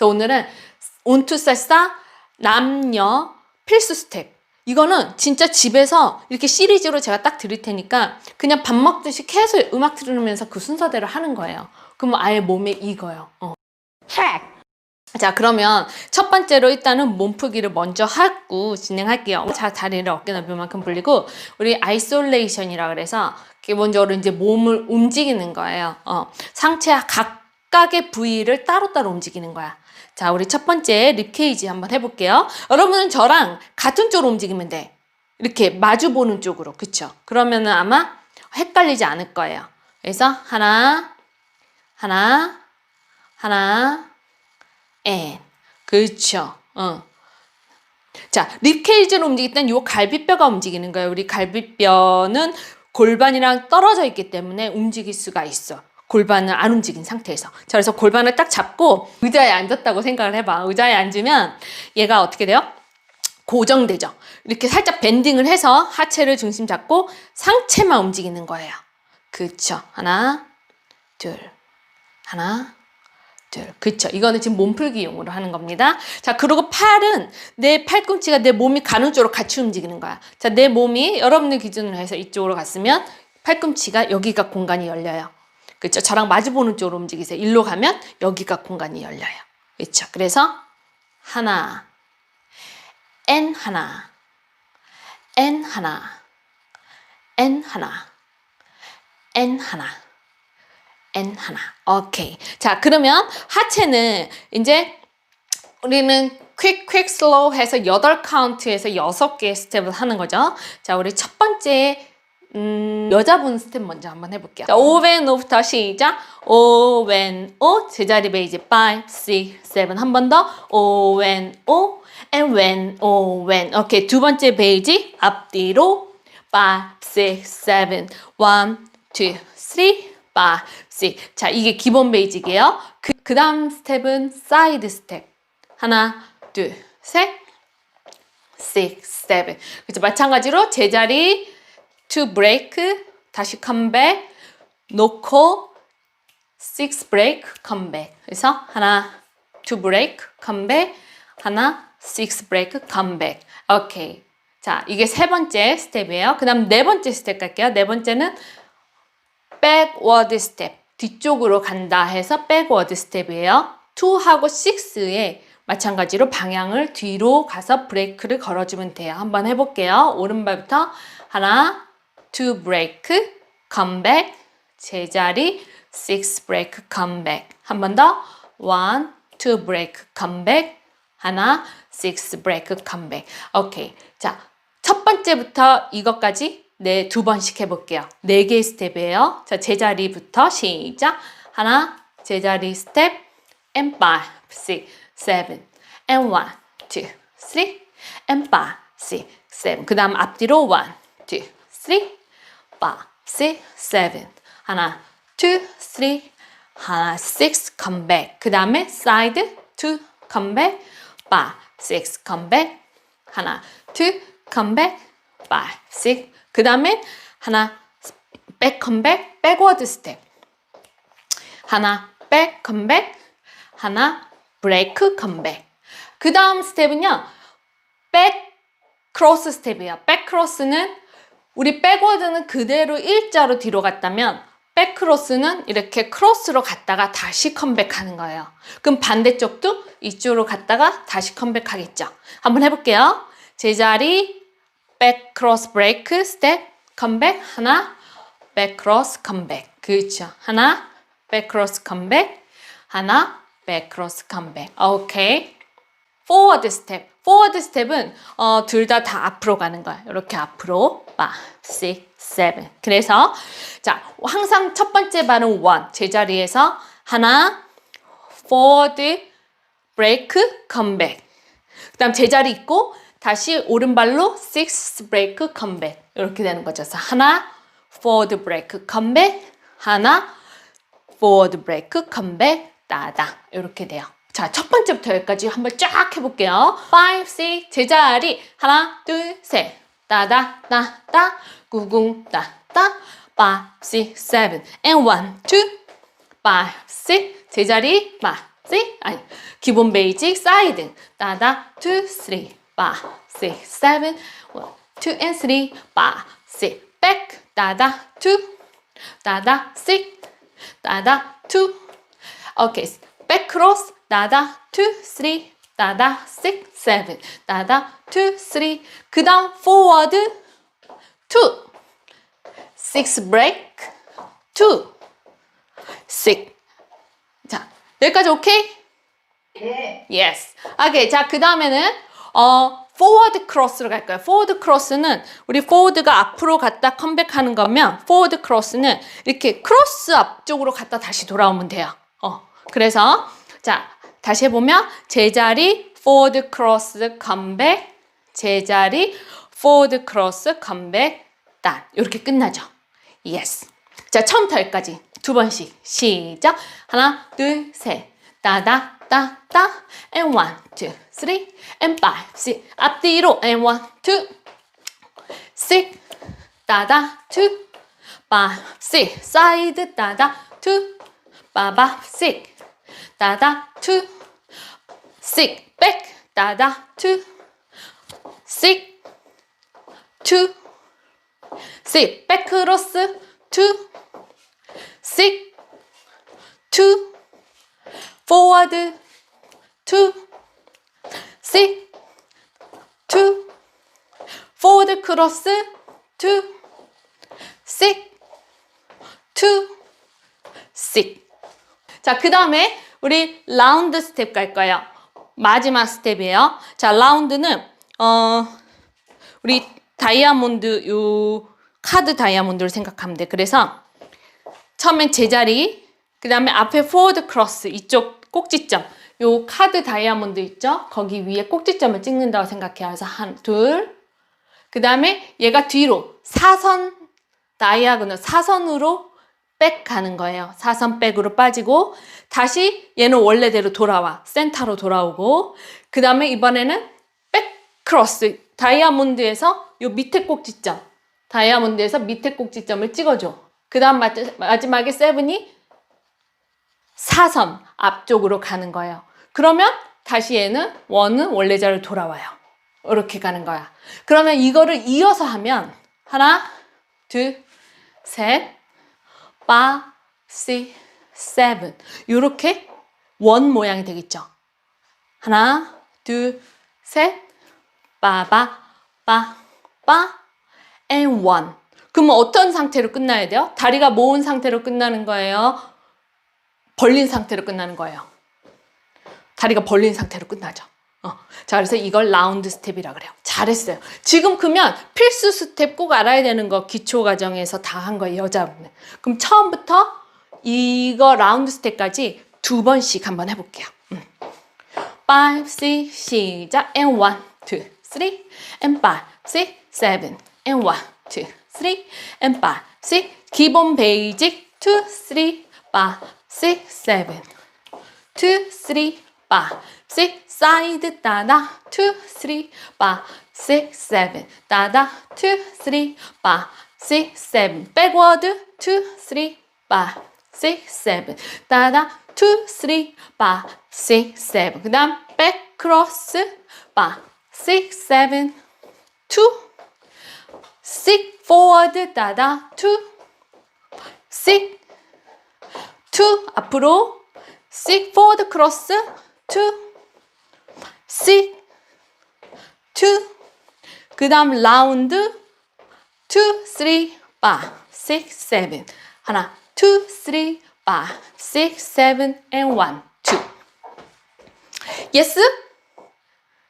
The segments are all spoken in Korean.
그래서 오늘은 온투살사 남녀 필수 스텝. 이거는 진짜 집에서 이렇게 시리즈로 제가 딱 드릴 테니까 그냥 밥 먹듯이 계속 음악 들으면서 그 순서대로 하는 거예요. 그러면 아예 몸에 익어요. 어. 자, 그러면 첫 번째로 일단은 몸풀기를 먼저 하고 진행할게요. 자, 다리를 어깨 넓이만큼 벌리고 우리 아이솔레이션이라 그래서 기본적으로 이제 몸을 움직이는 거예요. 어, 상체 각각의 부위를 따로따로 움직이는 거야. 자, 우리 첫 번째 립케이지 한번 해볼게요. 여러분은 저랑 같은 쪽으로 움직이면 돼. 이렇게 마주 보는 쪽으로. 그쵸? 그러면은 아마 헷갈리지 않을 거예요. 그래서 하나, 하나, 하나, 앤. 그렇죠. 어. 자, 립케이지로 움직일 땐 요 갈비뼈가 움직이는 거예요. 우리 갈비뼈는 골반이랑 떨어져 있기 때문에 움직일 수가 있어. 골반을 안 움직인 상태에서. 자, 그래서 골반을 딱 잡고 의자에 앉았다고 생각을 해봐. 의자에 앉으면 얘가 어떻게 돼요? 고정되죠. 이렇게 살짝 밴딩을 해서 하체를 중심 잡고 상체만 움직이는 거예요. 그쵸. 하나, 둘, 하나, 둘. 그쵸. 이거는 지금 몸풀기용으로 하는 겁니다. 자, 그리고 팔은 내 팔꿈치가 내 몸이 가는 쪽으로 같이 움직이는 거야. 자, 내 몸이 여러분들 기준으로 해서 이쪽으로 갔으면 팔꿈치가 여기가 공간이 열려요. 그쵸. 저랑 마주보는 쪽으로 움직이세요. 일로 가면 여기가 공간이 열려요. 그쵸. 그래서 하나, N 하나, N 하나, N 하나, N 하나. N 하나. 오케이. 자, 그러면 하체는 이제 우리는 quick, quick, slow 해서 8 카운트에서 6개의 스텝을 하는 거죠. 자, 우리 첫 번째 음, 여자분 스텝 먼저 한번 해볼게요. 자, 오웬 오부터 시작. 오웬 오 제자리 베이지 5, 6, 7 한 번 더. 오웬 오 and when 오 when. 오케이 두 번째 베이지 앞뒤로 5, 6, 7, 1, 2, 3, 5, 6. 자, 이게 기본 베이직이에요. 그, 그 다음 스텝은 사이드 스텝. 하나, 둘, 셋, 6, 7. 그래서 마찬가지로 제자리 to break, 다시 컴백, 놓고 6 break, 컴백. 그래서 하나, to break, 컴백, 하나, 6 break, 컴백. 오케이. 자, 이게 세 번째 스텝이에요. 그 다음 네 번째 스텝 갈게요. 네 번째는 backward step 뒤쪽으로 간다 해서 backward step이에요. 2하고 6에 마찬가지로 방향을 뒤로 가서 브레이크를 걸어주면 돼요. 한번 해볼게요. 오른발부터 하나, two break, come back, 제자리, six break, come back. 한 번 더, one, two break, come back, 하나, six break, come back. 오케이. 자, 첫 번째부터 이것까지 네, 두 번씩 해볼게요. 네 개의 스텝이에요. 자, 제자리부터 시작. 하나, 제자리 스텝, and five, six, seven, and one, two, three, and five, six, seven. 그 다음 앞뒤로 one, two, three, five, six, seven. 하나, two, three, 하나, six, come back. 그 다음에 side, two, come back, five, six, come back. 하나, two, come back, five, six. 그 다음에 하나 백 컴백 백워드 스텝 하나 백 컴백 하나 브레이크 컴백 그 다음 스텝은요 백 크로스 스텝이에요 백 크로스는 우리 백워드는 그대로 일자로 뒤로 갔다면 백 크로스는 이렇게 크로스로 갔다가 다시 컴백하는 거예요. 그럼 반대쪽도 이쪽으로 갔다가 다시 컴백하겠죠. 한번 해볼게요. 제자리 백 크로스 브레이크 스텝 컴백 하나 백 크로스 컴백. 그렇죠. 하나 백 크로스 컴백 하나 백 크로스 컴백. 오케이 포워드 스텝 포워드 스텝은 어, 둘 다 다 앞으로 가는 거야. 이렇게 앞으로. 5, 6, 7 그래서 자 항상 첫 번째 발은 1 제자리에서 하나 포워드 브레이크 컴백 그 다음 제자리 있고 다시 오른발로 6 브레이크 컴백 이렇게 되는 거죠. 그래서 하나 forward 브레이크 컴백 하나 forward 브레이크 컴백 따당 이렇게 돼요. 자, 첫 번째부터 여기까지 한번 쫙 해볼게요. 5, 6, 제자리 하나, 둘, 셋 따다, 따다, 구궁, 따다 5, 6, 7 and 1, 2, 5, 6 제자리 5, six. 아니, 기본 베이직 사이드. 따다, two, three, five, six, seven. one, two and three, five, six. back. 따다, two. 따다, six. 따다, two. 오케이. Back cross. 따다, two, three. 따다, six, seven. 따다, two, three. 그 다음 forward, two. six break, two. six. 자, 여기까지 오케이? 네. Yes. 오케이. 자, 그 다음에는 어 forward cross로 갈 거예요. forward cross는 우리 forward가 앞으로 갔다 컴백하는 거면 forward cross는 이렇게 크로스 앞쪽으로 갔다 다시 돌아오면 돼요. 어. 그래서 자, 다시 해 보면 제자리 forward cross 컴백 제자리 forward cross 컴백 단 이렇게 끝나죠. Yes. 자, 처음부터 여기까지 두 번씩 시작. 하나, 둘, 셋. 따다, 따, 따. And one, two, three, and five, six. 앞뒤로 and one, two, six. 따다, two, five, six. 사이드 따다, two, 빠바, six. 따다, two, six. back 따다, two, six, two, six. 백크로스, two, six, two, forward, two, six, two, forward cross, two, six, two, six. 자, 그 다음에 우리 라운드 스텝 갈 거예요. 마지막 스텝이에요. 자, 라운드는, 어, 우리 다이아몬드, 요, 카드 다이아몬드를 생각하면 돼. 그래서 처음엔 제자리, 그 다음에 앞에 포워드 크로스, 이쪽 꼭지점. 요 카드 다이아몬드 있죠? 거기 위에 꼭지점을 찍는다고 생각해요. 그래서 한, 둘. 그 다음에 얘가 뒤로 사선, 다이아고널, 사선으로 백 가는 거예요. 사선 백으로 빠지고, 다시 얘는 원래대로 돌아와. 센터로 돌아오고, 그 다음에 이번에는 백 크로스, 다이아몬드에서 요 밑에 꼭지점. 다이아몬드에서 밑에 꼭지점을 찍어줘. 그 다음 마지막에 세븐이 사선 앞쪽으로 가는 거예요. 그러면 다시 얘는 원은 원래 자리로 돌아와요. 이렇게 가는 거야. 그러면 이거를 이어서 하면 하나, 둘, 셋, 빠, 시, 세븐 이렇게 원 모양이 되겠죠. 하나, 둘, 셋, 빠바, 빠, 빠, and one. 그러면 어떤 상태로 끝나야 돼요? 다리가 모은 상태로 끝나는 거예요? 벌린 상태로 끝나는 거예요. 다리가 벌린 상태로 끝나죠. 어. 자, 그래서 이걸 라운드 스텝이라 그래요. 잘했어요. 지금 그러면 필수 스텝 꼭 알아야 되는 거 기초 과정에서 다 한 거예요, 여자분은. 그럼 처음부터 이거 라운드 스텝까지 두 번씩 한번 해볼게요. 음. 5, 6, 시작. And 1, 2, 3, and 5, 6, 7, and 1, 2, 3, and 5, 6. 기본 베이직 2, 3, 5, 6, 7, 2, 3, 5, 6. 사이드 따다 2, 3, 5, 6, 7. 따다 2, 3, 5, 6, 7. 백워드 2, 3, 5, 6, 7. 따다 2, 3, 5, 6, 7. 그 다음 백 크로스 5, 6, 7, 2, 6 forward 따다 2, 6, 2 앞으로 6 forward cross 2, 6, 2. 그 다음 라운드 2, 3, 5, 6, 7. 하나, 2, 3, 5, 6, 7, and 1, 2. 예스?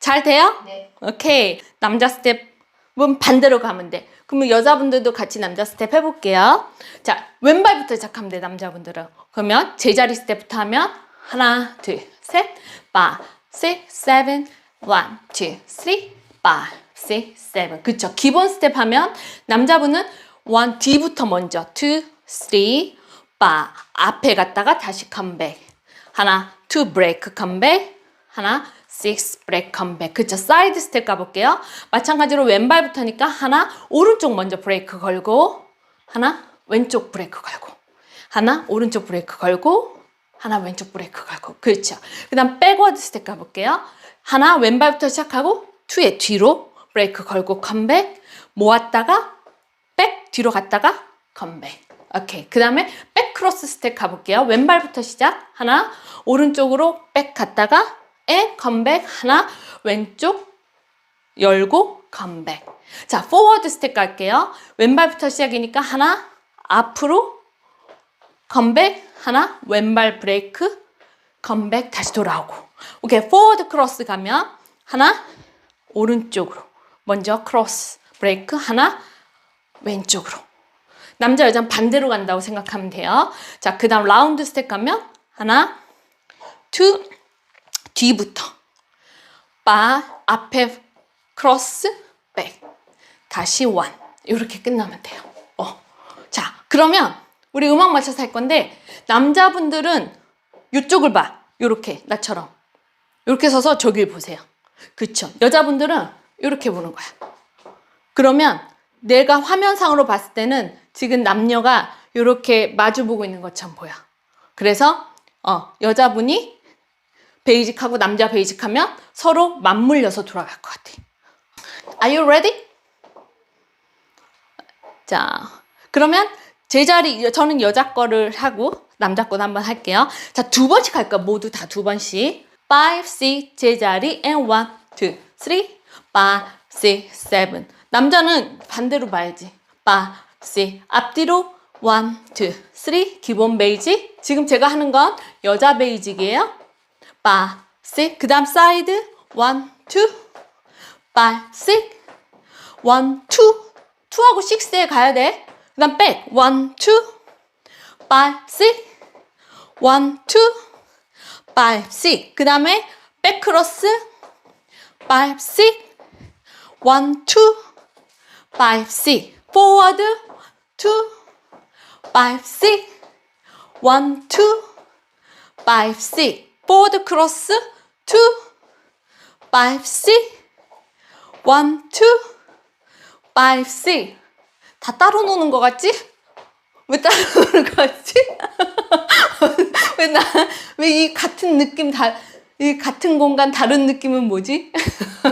잘 돼요? 네. 오케이. 남자 스텝은 반대로 가면 돼. 그러면 여자분들도 같이 남자 스텝 해볼게요. 자, 왼발부터 시작하면 돼, 남자분들은. 그러면 제자리 스텝부터 하면 하나, 둘, 셋, 빠, six, seven, one, two, three, five, six, seven. 그쵸. 기본 스텝 하면 남자분은 one, D부터 먼저 two, three, five. 앞에 갔다가 다시 컴백. 하나, two, break, 컴백. 하나, six, break, 컴백. 그쵸. 사이드 스텝 가볼게요. 마찬가지로 왼발부터니까 하나, 오른쪽 먼저 브레이크 걸고, 하나, 왼쪽 브레이크 걸고, 하나, 오른쪽 브레이크 걸고, 하나 왼쪽 브레이크 걸고. 그렇죠. 그 다음 백워드 스텝 가볼게요. 하나 왼발부터 시작하고 투의 뒤로 브레이크 걸고 컴백. 모았다가 백 뒤로 갔다가 컴백. 오케이. 그 다음에 백 크로스 스텝 가볼게요. 왼발부터 시작. 하나 오른쪽으로 백 갔다가 에 컴백. 하나 왼쪽 열고 컴백. 자 포워드 스텝 갈게요. 왼발부터 시작이니까 하나 앞으로 컴백 하나 왼발 브레이크. 컴백 다시 돌아오고. 오케이 포워드 크로스 가면 하나 오른쪽으로. 먼저 크로스 브레이크 하나 왼쪽으로. 남자 여자는 반대로 간다고 생각하면 돼요. 자그 다음 라운드 스텝 가면 하나 투 뒤부터. 바 앞에 크로스 백 다시 원 이렇게 끝나면 돼요. 어. 자 그러면 우리 음악 맞춰서 할 건데 남자분들은 이쪽을 봐 요렇게 나처럼 이렇게 서서 저길 보세요 그쵸 여자분들은 이렇게 보는 거야 그러면 내가 화면상으로 봤을 때는 지금 남녀가 이렇게 마주 보고 있는 것처럼 보여. 그래서 어, 여자분이 베이직하고 남자 베이직하면 서로 맞물려서 돌아갈 것 같아. Are you ready? 자, 그러면 제 자리 저는 여자 거를 하고 남자 거도 한번 할게요. 자, 두 번씩 할까? 모두 다 두 번씩. 5, 6, 제자리 and 1, 2, 3, 5, 6, 7. 남자는 반대로 봐야지. 5, 6, 앞뒤로 1, 2, 3. 기본 베이직. 지금 제가 하는 건 여자 베이직이에요. 5, 6. 그 다음 사이드 1, 2, 5, 6. 1, 2. 2하고 6에 가야 돼. 그 다음 백. 1, 2, 5, 6. 1, 2, 5, 6. 그 다음에 백 크로스 5, 6. 1, 2, 5, 6. 포워드 2, 5, 6. 1, 2, 5, 6. 포워드 크로스 2, 5, 6. 1, 2, 5, 6. 다 따로 노는 것 같지? 왜 따로 노는 것 같지? 왜 나, 왜 이 같은 느낌 다, 이 같은 공간 다른 느낌은 뭐지?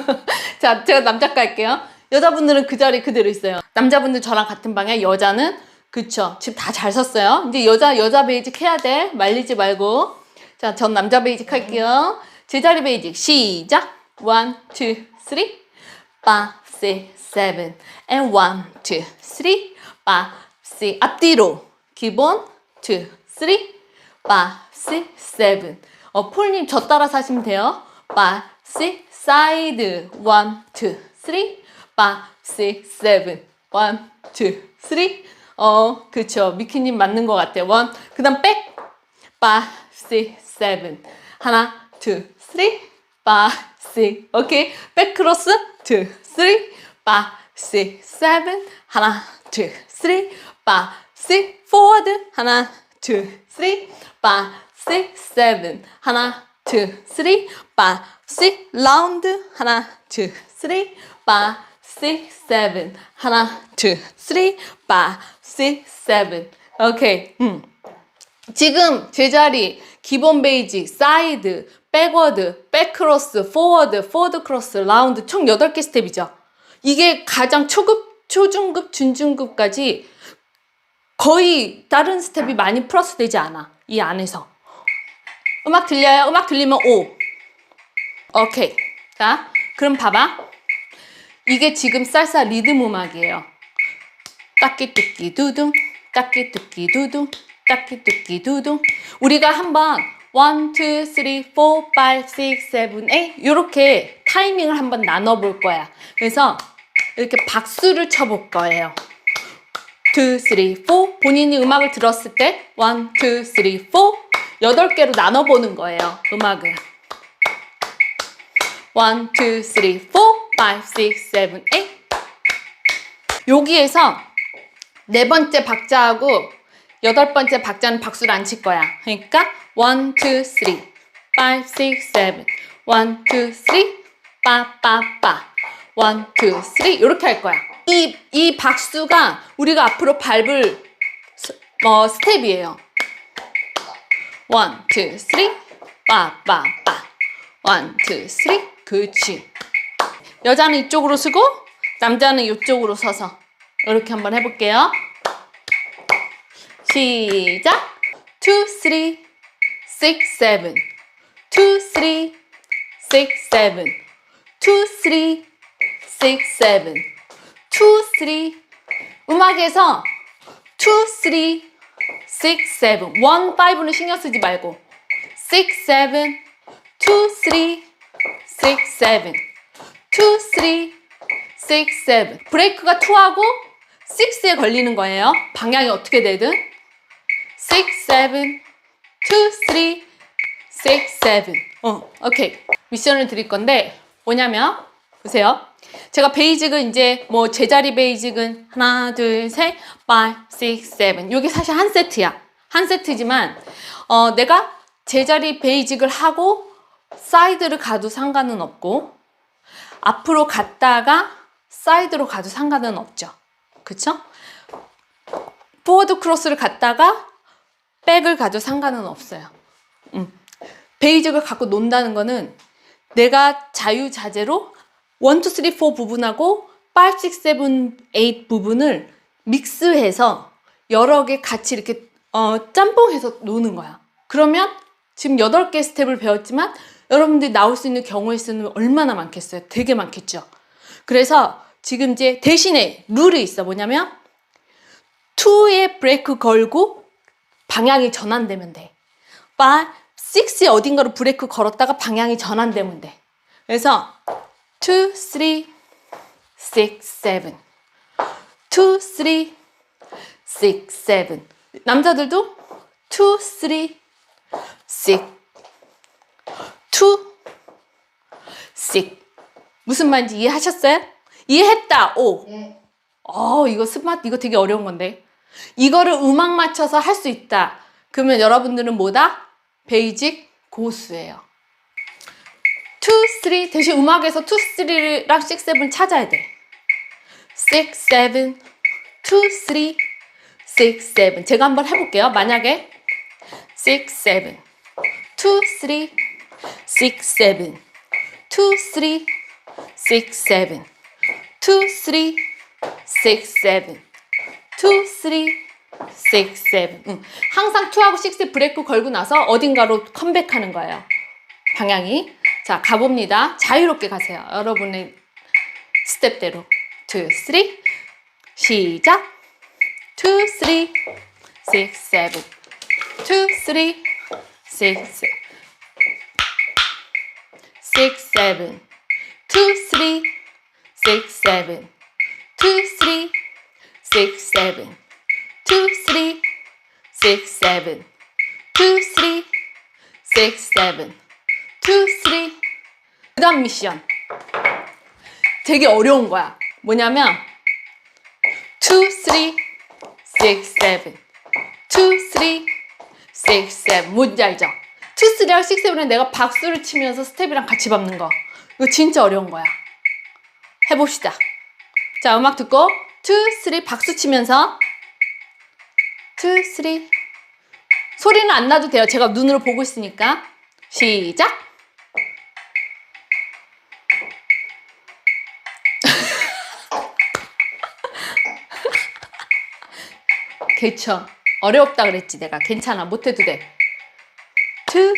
자, 제가 남자 갈게요. 여자분들은 그 자리 그대로 있어요. 남자분들 저랑 같은 방에 여자는 그쵸. 지금 다 잘 섰어요. 이제 여자, 여자 베이직 해야 돼. 말리지 말고. 자, 전 남자 베이직 할게요. 제자리 베이직 시작. 1, 2, 3, 5, 6, 7, and 1, 2, 3, 5, 6. 앞뒤로. 기본 2, 3, 5, 6, 7. 어, 폴님 저 따라서 하시면 돼요. 5, 6, 사이드. 1, 2, 3, 5, 6, 7. 1, 2, 3. 어, 그쵸. 미키님 맞는 것 같아요. 1. 그 다음 백. 5, 6, 7. 하나, 2, 3, 5, 6. 오케이. 백 크로스. 2, 3, 5, 6, 7. 하나, 2, 3, 5, 6. 포워드. 하나, 2, 3, 5, 6, 7. 하나, 2, 3, 5, 6. 라운드. 하나, 2, 3, 5, 6, 7. 하나, 2, 3, 5, 6, 7. 오케이. 음. 지금 제자리 기본 베이직, 사이드, 백워드, 백크로스, 포워드, 포워드 크로스, 라운드 총 8개 스텝이죠. 이게 가장 초급, 초중급, 준중급까지 거의 다른 스텝이 많이 플러스 되지 않아. 이 안에서. 음악 들려요? 음악 들리면 O. 오케이. 자, 그럼 봐봐. 이게 지금 살사 리듬 음악이에요. 따끼뚜끼 두둥, 따끼뚜끼 두둥, 따끼뚜끼 두둥. 우리가 한번 1, 2, 3, 4, 5, 6, 7, 8 이렇게 타이밍을 한번 나눠볼 거야. 그래서 이렇게 박수를 쳐볼 거예요. 2, 3, 4 본인이 음악을 들었을 때 1, 2, 3, 4 여덟 개로 나눠보는 거예요. 음악을. 1, 2, 3, 4, 5, 6, 7, 8 여기에서 네 번째 박자하고 여덟 번째 박자는 박수를 안 칠 거야. 그러니까 1, 2, 3, 5, 6, 7 1, 2, 3 빠빠빠 1, 2, 3 이렇게 할 거야. 이, 이 박수가 우리가 앞으로 밟을 스, 어, 스텝이에요. 원, 투, 쓰리. 빠, 빠, 빠. 원, 투, 쓰리. 그치. 여자는 이쪽으로 쓰고, 남자는 이쪽으로 서서. 이렇게 한번 해볼게요. 시작. 투, 쓰리. six, seven. two, three, six, seven. two, three, six, seven. two, three. 음악에서 two, three, six, seven. one, five는 신경 쓰지 말고 six, seven, two, three, six, seven. two, three, six, seven. 브레이크가 2하고 6에 걸리는 거예요. 방향이 어떻게 되든 six, seven, two, three, six, seven. 어, 오케이. 미션을 드릴 건데 뭐냐면 보세요. 제가 베이직은 이제 뭐 제자리 베이직은 하나, 둘, 셋, five, six, seven. 이게 사실 한 세트야. 한 세트지만 어, 내가 제자리 베이직을 하고 사이드를 가도 상관은 없고 앞으로 갔다가 사이드로 가도 상관은 없죠. 그쵸? 포워드 크로스를 갔다가 백을 가도 상관은 없어요. 음. 베이직을 갖고 논다는 거는 내가 자유자재로 1, 2, 3, 4 부분하고 5, 6, 7, 8 부분을 믹스해서 여러 개 같이 이렇게 어, 짬뽕해서 노는 거야. 그러면 지금 8개 스텝을 배웠지만 여러분들이 나올 수 있는 경우의 수는 얼마나 많겠어요? 되게 많겠죠. 그래서 지금 이제 대신에 룰이 있어. 뭐냐면 2에 브레이크 걸고 방향이 전환되면 돼. 5, 6에 어딘가로 브레이크 걸었다가 방향이 전환되면 돼. 그래서 2, 3, 6, 7. 2, 3, 6, 7. 남자들도 2, 3, 6. 2, 6. 무슨 말인지 이해하셨어요? 이해했다. 오. 네. 어, 이거 스마트, 이거 되게 어려운 건데. 이거를 음악 맞춰서 할 수 있다. 그러면 여러분들은 뭐다? 베이직 고수예요. 2, 3, 대신 음악에서 2, 3랑 6, 7 찾아야 돼. 6, 7, 2, 3, 6, 7. 제가 한번 해볼게요. 만약에 6, 7, 2, 3, 6, 7, 2, 3, 6, 7, 2, 3, 6, 7, 2, 3, 6, 7. 응. 항상 2하고 6 브레이크 걸고 나서 어딘가로 컴백하는 거예요. 방향이. 자, 가봅니다. 자유롭게 가세요. 여러분의 스텝대로. 2, 3. 시작. 2, 3, 6, 7. 2, 3, 6, 7. 6, 7. 2, 3, 6, 7. 2, 3, 6, 7. 2, 3, 6, 7. 2, 3, 6, 7. 2, 3. 그 다음 미션. 되게 어려운 거야. 뭐냐면 2, 3, 6, 7. 2, 3, 6, 7. 뭔지 알죠? 2, 3랑 6, 7은 내가 박수를 치면서 스텝이랑 같이 밟는 거. 이거 진짜 어려운 거야. 해봅시다. 자, 음악 듣고 2, 3 박수 치면서 2, 3 소리는 안 나도 돼요. 제가 눈으로 보고 있으니까. 시작. 그쵸. 어렵다 그랬지 내가. 괜찮아. 못해도 돼. 투.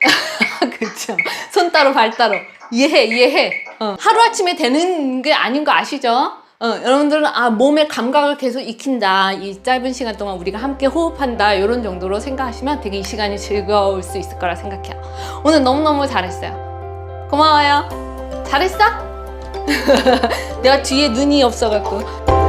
그쵸. 손 따로 발 따로. 이해해 이해해. 어. 하루아침에 되는 게 아닌 거 아시죠? 어, 여러분들은 아 몸의 감각을 계속 익힌다. 이 짧은 시간 동안 우리가 함께 호흡한다. 이런 정도로 생각하시면 되게 이 시간이 즐거울 수 있을 거라 생각해요. 오늘 너무너무 잘했어요. 고마워요. 잘했어? 내가 뒤에 눈이 없어갖고